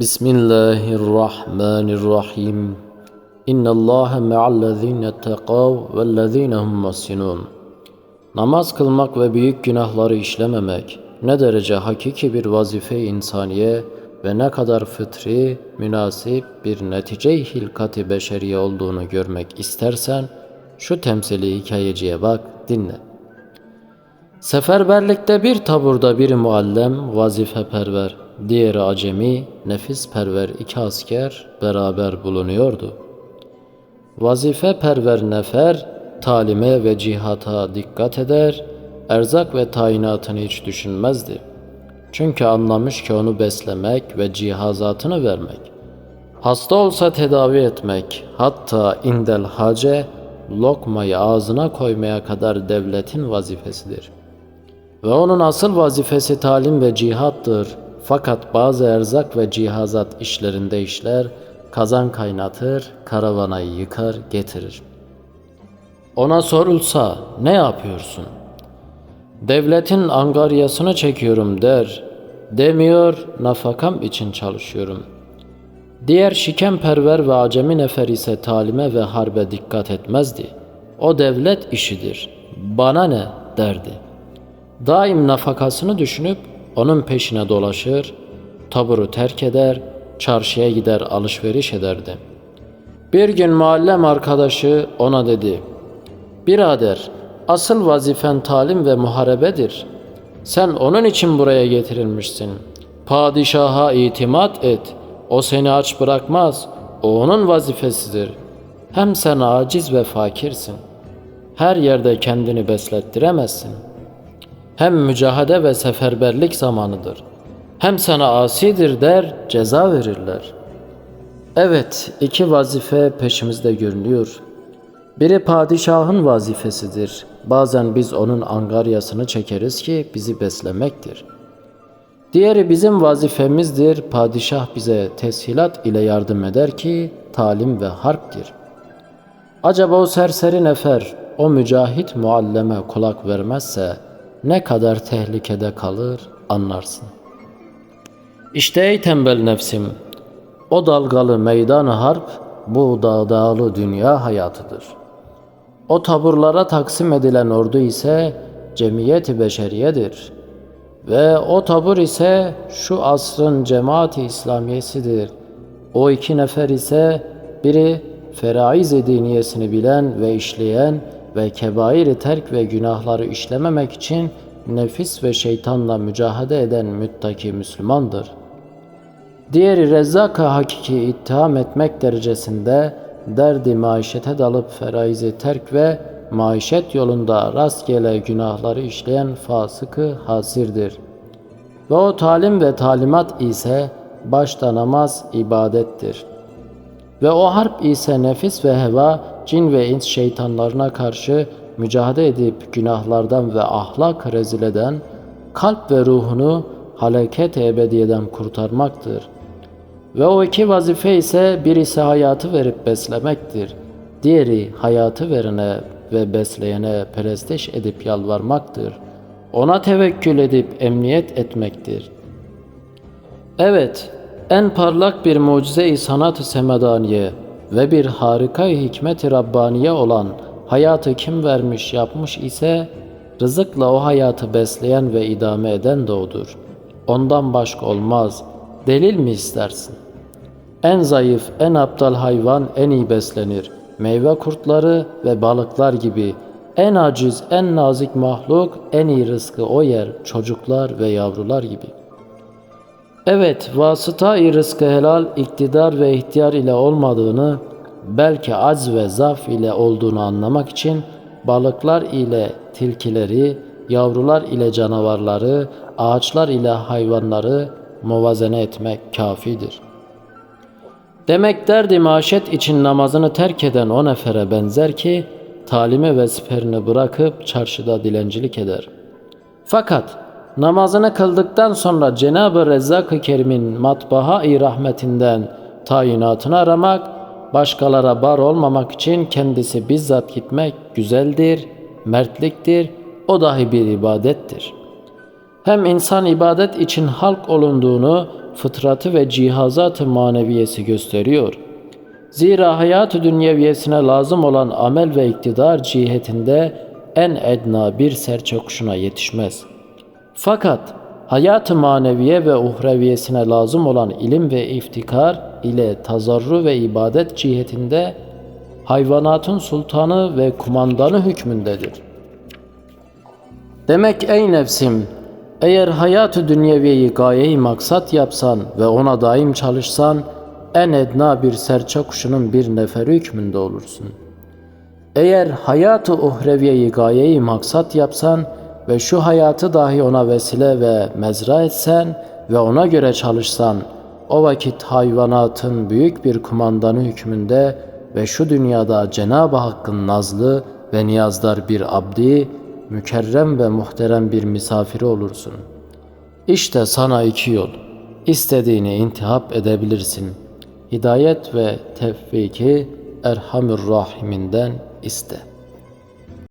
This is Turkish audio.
بسم الله الرحمن الرحيم إن الله مع الذين اتقوا والذين هم محسنون Namaz kılmak ve büyük günahları işlememek ne derece hakiki bir vazife insaniye ve ne kadar fıtri, münasip bir netice-i hilkati beşeriye olduğunu görmek istersen şu temsili hikayeciye bak, dinle. Seferberlikte bir taburda bir muallem vazife-perver, diğeri acemi, nefis-perver iki asker beraber bulunuyordu. Vazife-perver nefer, talime ve cihata dikkat eder, erzak ve tayinatını hiç düşünmezdi. Çünkü anlamış ki onu beslemek ve cihazatını vermek, hasta olsa tedavi etmek, hatta indel hace, lokmayı ağzına koymaya kadar devletin vazifesidir.'' Ve onun asıl vazifesi talim ve cihattır. Fakat bazı erzak ve cihazat işlerinde işler, kazan kaynatır, karavanayı yıkar, getirir. Ona sorulsa ne yapıyorsun? Devletin angaryasını çekiyorum der. Demiyor, nafakam için çalışıyorum. Diğer şikemperver ve acemi nefer ise talime ve harbe dikkat etmezdi. O devlet işidir. Bana ne derdi.'' Daim nafakasını düşünüp onun peşine dolaşır, taburu terk eder, çarşıya gider alışveriş ederdi. Bir gün mahallem arkadaşı ona dedi, Birader, asıl vazifen talim ve muharebedir. Sen onun için buraya getirilmişsin. Padişaha itimat et. O seni aç bırakmaz. O onun vazifesidir. Hem sen aciz ve fakirsin. Her yerde kendini beslettiremezsin.'' Hem mücahede ve seferberlik zamanıdır. Hem sana asidir der, ceza verirler. Evet, iki vazife peşimizde görünüyor. Biri padişahın vazifesidir. Bazen biz onun angaryasını çekeriz ki bizi beslemektir. Diğeri bizim vazifemizdir. Padişah bize teshilat ile yardım eder ki talim ve harptir. Acaba o serseri nefer, o mücahit mualleme kulak vermezse ne kadar tehlikede kalır anlarsın. İşte ey tembel nefsim, o dalgalı meydan harp bu dağdağlı dünya hayatıdır. O taburlara taksim edilen ordu ise cemiyeti beşeriyedir. Ve o tabur ise şu asrın cemaati İslamiyesidir. O iki nefer ise biri feraiz diniyesini bilen ve işleyen ve kebairi terk ve günahları işlememek için nefis ve şeytanla mücahede eden müttaki Müslümandır. Diğeri rezzaka hakiki ittiham etmek derecesinde derdi maişete dalıp feraizi terk ve maişet yolunda rastgele günahları işleyen fasıkı hasirdir. Ve o talim ve talimat ise başta namaz ibadettir.'' Ve o harp ise nefis ve heva, cin ve ins şeytanlarına karşı mücadele edip günahlardan ve ahlak rezil eden, kalp ve ruhunu haleket ebediyeden kurtarmaktır. Ve o iki vazife ise birisi hayatı verip beslemektir. Diğeri hayatı verene ve besleyene peresteş edip yalvarmaktır. Ona tevekkül edip emniyet etmektir. Evet, en parlak bir mucize-i sanat-ı semedaniye ve bir harika-i hikmet-i Rabbaniye olan hayatı kim vermiş yapmış ise rızıkla o hayatı besleyen ve idame eden de odur. Ondan başka olmaz. Delil mi istersin? En zayıf, en aptal hayvan en iyi beslenir. Meyve kurtları ve balıklar gibi en aciz, en nazik mahluk en iyi rızkı o yer çocuklar ve yavrular gibi.'' Evet, vasıta-i rızkı helal, iktidar ve ihtiyar ile olmadığını, belki az ve zaf ile olduğunu anlamak için balıklar ile tilkileri, yavrular ile canavarları, ağaçlar ile hayvanları muvazene etmek kafidir. Demek derdi maşet için namazını terk eden o nefere benzer ki, talime ve siperini bırakıp çarşıda dilencilik eder. Fakat namazını kıldıktan sonra Cenab-ı Rezzak-ı Kerim'in matbaha-i rahmetinden tayinatını aramak, başkalara bar olmamak için kendisi bizzat gitmek güzeldir, mertliktir, o dahi bir ibadettir. Hem insan ibadet için halk olunduğunu fıtratı ve cihazat-ı maneviyesi gösteriyor. Zira hayat-ı dünyeviyesine lazım olan amel ve iktidar cihetinde en edna bir serçe kuşuna yetişmez. Fakat hayat-ı maneviye ve uhreviyesine lazım olan ilim ve iftikar ile tazarru ve ibadet cihetinde hayvanatın sultanı ve kumandanı hükmündedir. Demek ey nefsim, eğer hayat-ı dünyeviyeyi gayeyi maksat yapsan ve ona daim çalışsan, en edna bir serçe kuşunun bir neferi hükmünde olursun. Eğer hayat-ı uhreviyeyi gayeyi maksat yapsan ve şu hayatı dahi ona vesile ve mezra etsen ve ona göre çalışsan, o vakit hayvanatın büyük bir kumandanı hükmünde ve şu dünyada Cenab-ı Hakk'ın nazlı ve niyazdar bir abdi, mükerrem ve muhterem bir misafiri olursun. İşte sana iki yol. İstediğini intihap edebilirsin. Hidayet ve tevfiki Erhamür Rahiminden iste.''